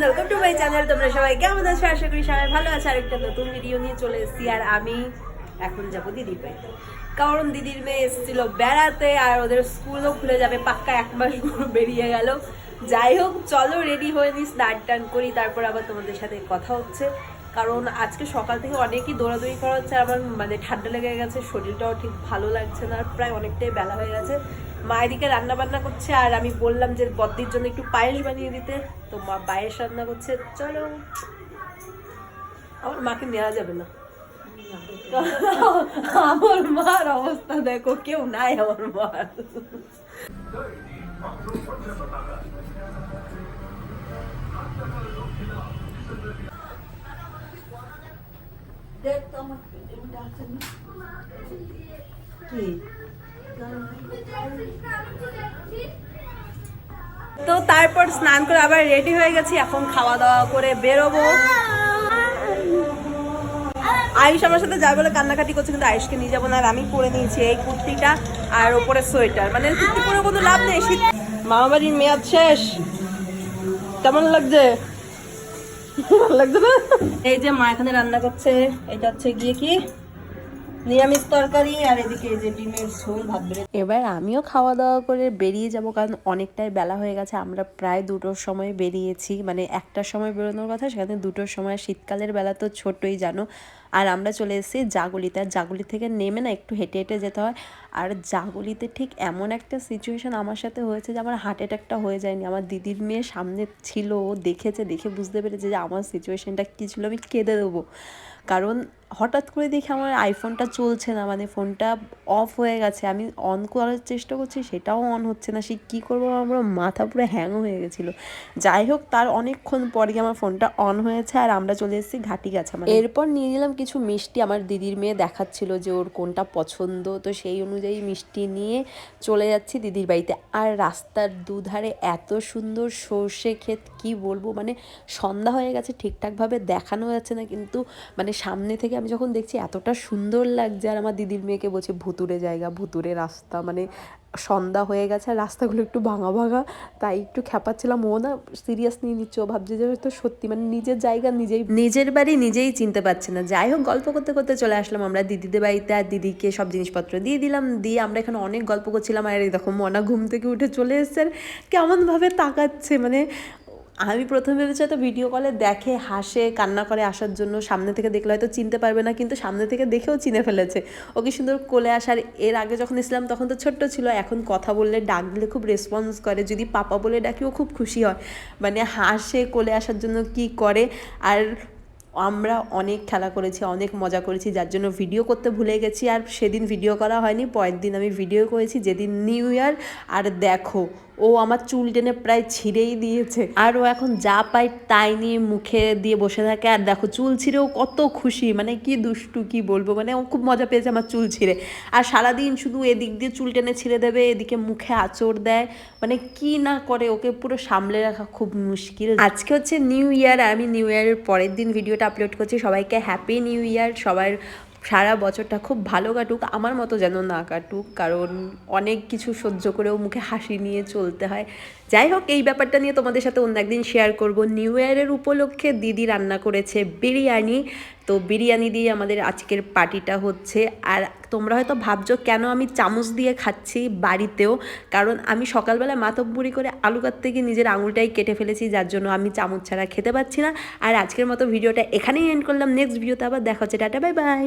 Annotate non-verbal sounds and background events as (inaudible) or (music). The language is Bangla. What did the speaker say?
ওয়েলকাম টু মাই চ্যানেল তোমরা সবাই কেমন আছো? আশা করি সবাই ভালো নতুন ভিডিও নিয়ে চলে এসেছি। আর আমি এখন যাব কারণ দিদির মেয়ে এসেছিল বেড়াতে, আর ওদের স্কুলও খুলে যাবে। পাক্কা এক মাস বেরিয়ে গেল। যাই হোক, চলো রেডি হয়ে নি স্নান টান করি। তারপর আবার তোমাদের সাথে কথা হচ্ছে। কারণ আজকে সকাল থেকে অনেকই দৌড়াদৌড়ি করা হচ্ছে। আমার মানে ঠান্ডা লেগে গেছে, শরীরটাও ঠিক ভালো লাগছে না। আর প্রায় অনেকটাই বেলা হয়ে গেছে। মা এদিকে রান্না বান্না করছে আর আমি বললাম যে বদ্দির জন্য একটু পায়েস বানিয়ে দিতে। তো মা পায়েস রান্না করছে চলো। আমার মাকে নেওয়া যাবে না। আমার মার অবস্থা দেখো কেউ নাই আমার মার। দেখ আমার কি? তো তারপর স্নান করে আবার রেডি হয়ে গেছি, এখন খাওয়া দাওয়া করে বেরোবো। আয়ুষ আমার সাথে যাবে বলে কান্নাকাটি করছে, কিন্তু আয়ুষকে নিয়ে যাব না, আর আমি পরে নিয়েছি এই কুর্তিটা আর ওপরে সোয়েটার। মানে কুর্তি পরে কোনো লাভ নেই, শীত মামা বাড়ির মেয়াদ শেষ। কেমন লাগছে? (laughs) ভালো লাগছে না? এই যে মা এখানে রান্না করছে, এটা হচ্ছে গিয়ে কি? নিরামিষ তরকারি আর এদিকে যে ডিমের ঝোল, ভাত এবার আমিও খাওয়া দাওয়া করে বেরিয়ে যাব, কারণ অনেকটাই বেলা হয়ে গেছে। আমরা প্রায় দুটোর সময় বেরিয়েছি। মানে একটার সময় বেরোনোর কথা, সেখানে দুটোর সময়। শীতকালের বেলা তো ছোটই, জানো? আর আমরা চলে এসেছি জাগুলিতে। আর জাগুলি থেকে নেমে না একটু হেঁটে হেঁটে যেতে হয়। আর জাগুলিতে ঠিক এমন একটা সিচুয়েশন আমার সাথে হয়েছে যে, আমার হার্ট অ্যাটাকটা হয়ে যায়নি। আমার দিদির মেয়ে সামনে ছিল, ও দেখেছে, দেখে বুঝতে পেরেছে যে, আমার সিচুয়েশনটা কী ছিল, আমি কেঁদে দেবো। কারণ হঠাৎ করে দেখি আমার আইফোনটা চলছে না মানে ফোনটা অফ হয়ে গেছে, আমি অন করার চেষ্টা করছি, সেটাও অন হচ্ছে না, সে কী করব আমার, মাথা পুরো হ্যাং হয়ে গেছিল। যাই হোক, তার অনেকক্ষণ পরে আমার ফোনটা অন হয়েছে আর আমরা চলে এসেছি ঘাটি গাছা মানে এরপর নিয়ে নিলাম কিছু মিষ্টি, আমার দিদির মেয়ে দেখাচ্ছিল যে ওর কোনটা পছন্দ, তো সেই অনুযায়ী মিষ্টি নিয়ে চলে যাচ্ছি দিদির বাড়িতে। আর রাস্তার দুধারে এত সুন্দর সর্ষে ক্ষেত, কি বলব মানে সন্ধ্যা হয়ে গেছে, ঠিকঠাকভাবে দেখানো যাচ্ছে না, কিন্তু মানে সামনে থেকে আমি যখন দেখছি এতটা সুন্দর লাগছে আর আমার দিদির মেয়েকে বলছে ভুতুরে জায়গা ভুতুরে রাস্তা। মানে সন্ধ্যা হয়ে গেছে আর রাস্তাগুলো একটু ভাঙা ভাঙা, তাই একটু খেপাচ্ছিলাম। ও না সিরিয়াস নিয়ে নিচ্ছে, ও ভাবছে যে হয়তো সত্যি মানে নিজের জায়গা নিজেই নিজের বাড়ি নিজেই চিনতে পারছে না। যাই হোক, গল্প করতে করতে চলে আসলাম আমরা দিদিদের বাড়িতে আর দিদিকে সব জিনিসপত্র দিয়ে দিলাম। দিয়ে আমরা এখানে অনেক গল্প করছিলাম। আর দেখো, মনা ঘুম থেকে উঠে চলে এসছে। আর কেমনভাবে তাকাচ্ছে মানে আমি প্রথমে ভেবেছি হয়তো ভিডিও কলে দেখে, হাসে, কান্না করে আসার জন্য সামনে থেকে দেখলে হয়তো চিনতে পারবে না, কিন্তু সামনে থেকে দেখেও চিনে ফেলেছে। ওকে সুন্দর কোলে আসার এর আগে যখন ইসলাম তখন তো ছোট্ট ছিল, এখন কথা বললে, ডাক দিলে খুব রেসপন্স করে, যদি পাপা বলে ডাকিও খুব খুশি হয়। মানে হাসে, কোলে আসার জন্য কি করে? আর আমরা অনেক খেলা করেছি, অনেক মজা করেছি, যার জন্য ভিডিও করতে ভুলে গেছি, আর সেদিন ভিডিও করা হয়নি, পরের দিন আমি ভিডিও করেছি, যেদিন নিউ ইয়ার আর দেখো ও আমার চুল টেনে প্রায় ছিঁড়েই দিয়েছে। আর ও এখন যা পায় তাই নিয়ে মুখে দিয়ে বসে থাকে। আর দেখো, চুল ছিঁড়ে ও কত খুশি। মানে কি দুষ্টু, কি বলব? মানে ও খুব মজা পেয়েছে আমার চুল ছিঁড়ে। আর সারাদিন শুধু এদিক দিয়ে চুল টেনে ছিঁড়ে দেবে, এদিকে মুখে আঁচড় দেয়। মানে কি না করে ওকে পুরো সামলে রাখা খুব মুশকিল। আজকে হচ্ছে নিউ ইয়ার আমি নিউ ইয়ারের পরের দিন ভিডিওটা আপলোড করছি। সবাইকে হ্যাপি নিউ ইয়ার। সবার সারা বছরটা খুব ভালো কাটুক, আমার মতো যেন না কাটুক। কারণ অনেক কিছু সহ্য করেও মুখে হাসি নিয়ে চলতে হয়। যাই হোক, এই ব্যাপারটা নিয়ে তোমাদের সাথে অন্য একদিন শেয়ার করব। নিউ ইয়ারের উপলক্ষে দিদি রান্না করেছে বিরিয়ানি। তো বিরিয়ানি দিয়ে আমাদের আজকের পার্টিটা হচ্ছে। আর তোমরা হয়তো ভাবছ, কেন আমি চামচ দিয়ে খাচ্ছি বাড়িতেও? কারণ আমি সকালবেলা মাতব্বুরি করে আলু কাটতে গিয়ে নিজের আঙুলটাই কেটে ফেলেছি, যার জন্য আমি চামচ ছাড়া খেতে পাচ্ছি না। আর আজকের মতো ভিডিওটা এখানেই এন্ড করলাম। নেক্সট ভিডিওতে আবার দেখা হচ্ছে। Tata bye bye